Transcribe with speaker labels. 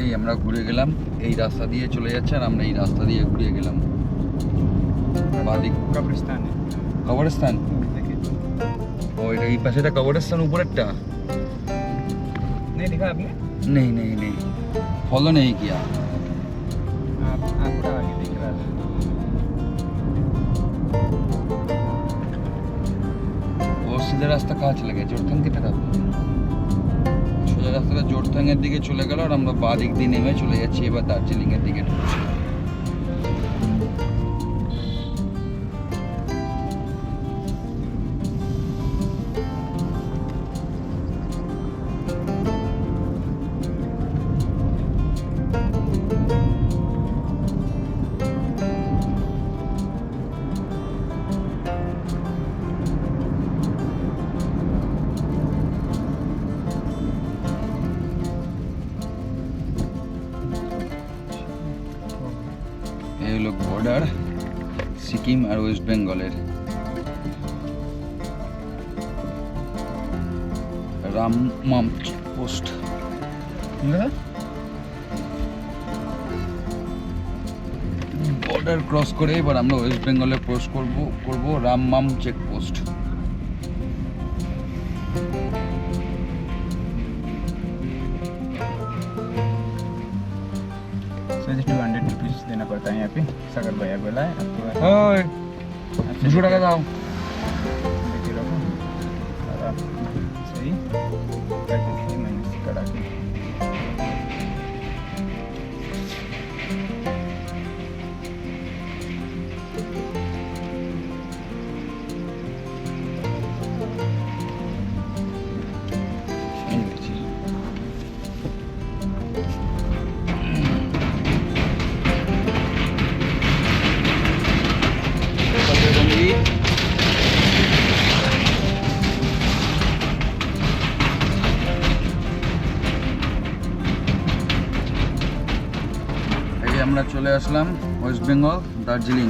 Speaker 1: এই আমরা ঘুরে গেলাম এই রাস্তা দিয়ে চলে যাচ্ছে আর আমরা এই রাস্তা দিয়ে ঘুরে গেলাম বাদিক
Speaker 2: कब्रिस्तान है
Speaker 1: কবরস্থান
Speaker 2: देखिए
Speaker 1: ও এটা এই পাশে এটা কবরস্থান উপরেরটা
Speaker 2: नहीं दिखा आपने
Speaker 1: नहीं नहीं नहीं फॉलो नहीं किया
Speaker 2: आप आपका आगे दिख रहा था
Speaker 1: ও সিধা রাস্তা কাজ চলে গেছে জোরথাং কেটে যাবো সোজা রাস্তাটা জোরথাঙের দিকে চলে গেল আর আমরা বা দিয়ে নেমে চলে যাচ্ছি এবার দার্জিলিংয়ের দিকে। ঢুকছি হলো বর্ডার সিকিম আর ওয়েস্ট বেঙ্গলের রামমাম পোস্ট বর্ডার ক্রস করে এবার আমরা ওয়েস্ট বেঙ্গলে ক্রস করব করব Rammam check post
Speaker 2: sir two hundred rupees देना पड़ता है
Speaker 1: api. Sangat baik
Speaker 2: aku lah. Aku lah. Hoi. Bujur dah kau. Bujur aku. Ada.
Speaker 1: Sei. Kau আমরা চলে আসলাম ওয়েস্ট বেঙ্গল দার্জিলিং